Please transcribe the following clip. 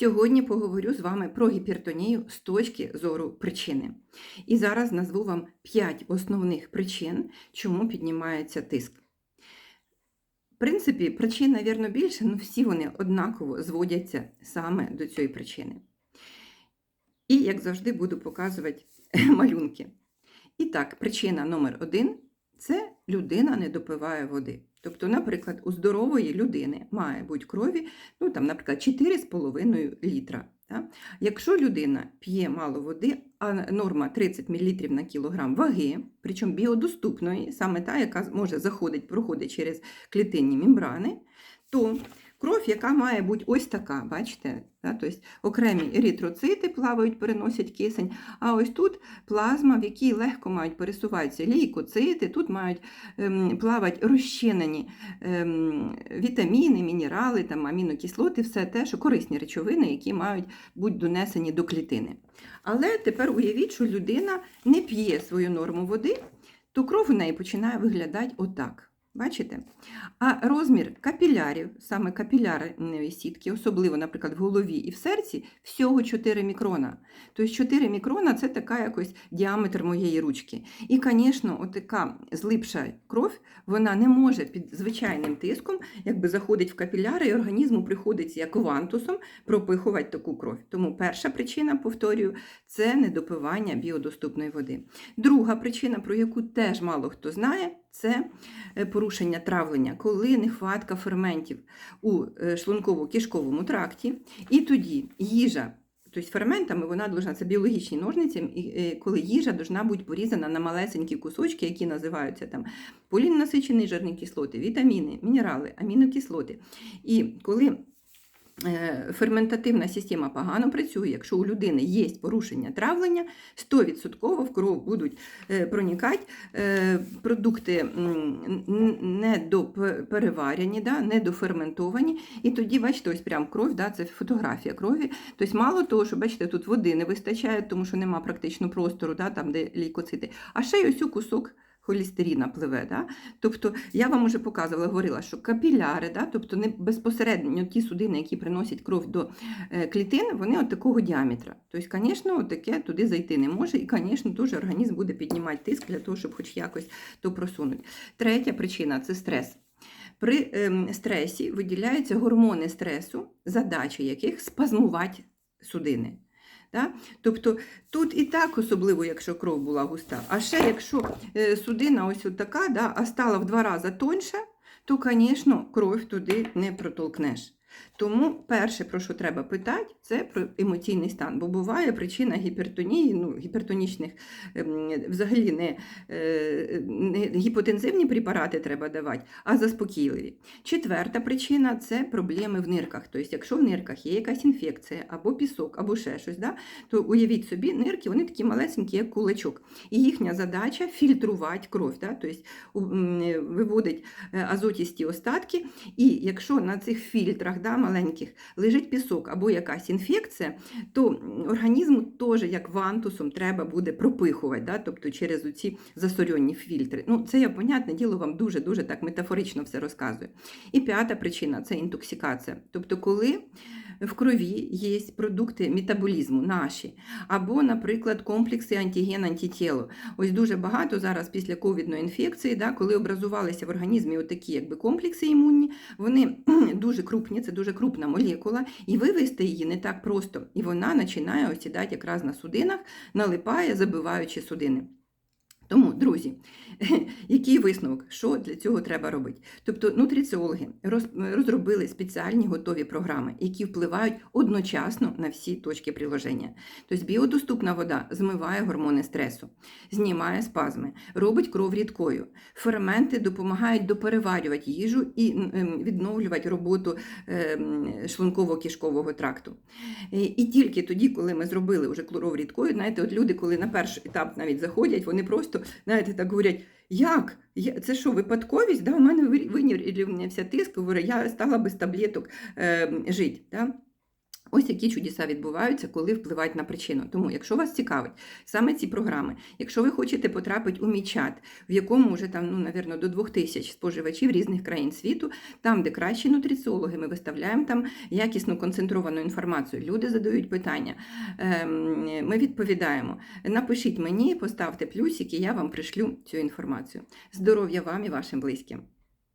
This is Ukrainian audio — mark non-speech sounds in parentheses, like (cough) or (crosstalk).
Сьогодні поговорю з вами про гіпертонію з точки зору причини. І зараз назву вам 5 основних причин, чому піднімається тиск. В принципі, причин, навірно, більше, але всі вони однаково зводяться саме до цієї причини. І, як завжди, буду показувати (laughs) малюнки. І так, причина номер один це людина не допиває води. Тобто, наприклад, у здорової людини має бути крові, ну там, наприклад, 4,5 літра. Так? Якщо людина п'є мало води, а норма 30 мл на кілограм ваги, причому біодоступної, саме та, яка може заходити, проходить через клітинні мембрани, то кров, яка має бути ось така, бачите, да? тобто окремі еритроцити плавають, переносять кисень, а ось тут плазма, в якій легко мають пересуватися лейкоцити, тут мають ем, плавати розчинені ем, вітаміни, мінерали, там, амінокислоти, все те, що корисні речовини, які мають бути донесені до клітини. Але тепер уявіть, що людина не п'є свою норму води, то кров у неї починає виглядати отак. Бачите? А розмір капілярів, саме капілярної сітки, особливо, наприклад, в голові і в серці, всього 4 мікрона. Тобто 4 мікрона це така якось діаметр моєї ручки. І, звісно, отака злипша кров, вона не може під звичайним тиском, якби заходить в капіляри, і організму приходиться як вантусом пропихувати таку кров. Тому перша причина, повторюю, це недопивання біодоступної води. Друга причина, про яку теж мало хто знає, це е, порушення травлення, коли нехватка ферментів у е, шлунково-кишковому тракті, і тоді їжа. Тобто ферментами вона должна, це біологічні ножниці, е, коли їжа должна бути порізана на малесенькі кусочки, які називаються там поліннасичені жирні кислоти, вітаміни, мінерали, амінокислоти. І коли ферментативна система погано працює, якщо у людини є порушення травлення, 100% в кров будуть е, проникати е, продукти недопереварені, да, недоферментовані, і тоді, бачите, ось прям кров, да, це фотографія крові. Тобто мало того, що бачите, тут води не вистачає, тому що нема практично простору, да, там, де лейкоцити, а ще й ось у кусок холістеріна пливе. Да? Тобто я вам уже показувала, говорила, що капіляри, да? тобто не безпосередньо ті судини, які приносять кров до е, клітин, вони от такого діаметра. Тобто, звісно, таке туди зайти не може, і, звісно, дуже організм буде піднімати тиск для того, щоб хоч якось то просунути. Третя причина це стрес. При ем, стресі виділяються гормони стресу, задача яких спазмувати судини. Да? Тобто тут і так, особливо, якщо кров була густа, а ще якщо е, судина ось така, да, а стала в два рази тоньша, то, звісно, кров туди не протолкнеш. Тому перше, про що треба питати, це про емоційний стан. Бо буває причина гіпертонії, ну, гіпертонічних ем, взагалі не, е, не гіпотензивні препарати треба давати, а заспокійливі. Четверта причина це проблеми в нирках. Тобто, якщо в нирках є якась інфекція, або пісок, або ще щось, да, то уявіть собі, нирки вони такі малесенькі, як кулачок. І їхня задача фільтрувати кров, да, тобто виводить е, азотісті остатки. І якщо на цих фільтрах да, маленьких лежить пісок або якась інфекція, то організму теж як вантусом треба буде пропихувати, да, тобто через оці засорьонні фільтри. Ну, це я, понятне діло, вам дуже-дуже так метафорично все розказую. І п'ята причина це інтоксикація. Тобто, коли в крові є продукти метаболізму наші, або, наприклад, комплекси антиген-антитіло. Ось дуже багато зараз після ковідної інфекції, да, коли образувалися в організмі такі комплекси імунні, вони (clears throat) дуже крупні, це дуже крупна молекула, і вивести її не так просто. І вона починає осідати якраз на судинах, налипає, забиваючи судини. Тому, друзі, (laughs) який висновок, що для цього треба робити? Тобто нутриціологи розробили спеціальні готові програми, які впливають одночасно на всі точки приложення. Тобто біодоступна вода змиває гормони стресу, знімає спазми, робить кров рідкою. Ферменти допомагають допереварювати їжу і ем, відновлювати роботу ем, шлунково-кишкового тракту. І і тільки тоді, коли ми зробили вже кров рідкою, знаєте, от люди, коли на перший етап навіть заходять, вони просто, знаєте, так говорять, як? Це що, випадковість? Да? У мене ви- вирівнявся тиск, говорю, я стала без таблеток е, жити. Да? Ось які чудеса відбуваються, коли впливають на причину. Тому, якщо вас цікавить саме ці програми, якщо ви хочете потрапити у мій чат, в якому вже там, ну, навірно, до 2000 споживачів різних країн світу, там, де кращі нутриціологи, ми виставляємо там якісну концентровану інформацію. Люди задають питання, ем, ми відповідаємо. Напишіть мені, поставте плюсики, я вам пришлю цю інформацію. Здоров'я вам і вашим близьким!